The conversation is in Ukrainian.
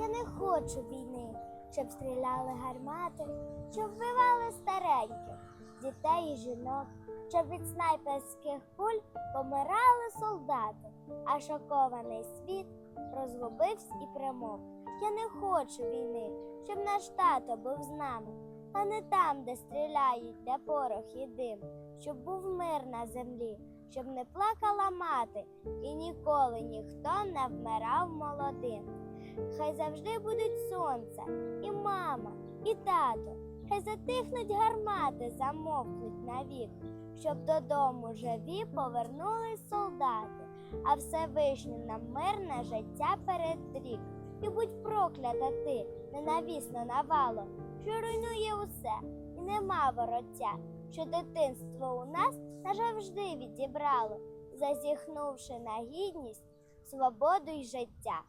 Я не хочу війни, щоб стріляли гармати, щоб вбивали стареньких дітей і жінок, щоб від снайперських куль помирали солдати, а шокований світ розгубився і примов. Я не хочу війни, щоб наш тато був з нами а не там, де стріляють, де порох і дим, щоб був мир на землі, щоб не плакала мати, і ніколи ніхто не вмирав молодим. Хай завжди будуть сонце, і мама, і тато. Хай затихнуть гармати, замовкнуть навік, щоб додому живі повернулись солдати, а Всевишній нам мирне життя передрік. І будь проклята ти, ненавісно навало, що руйнує усе, і нема вороття, що дитинство у нас назавжди відібрало, зазіхнувши на гідність, свободу й життя.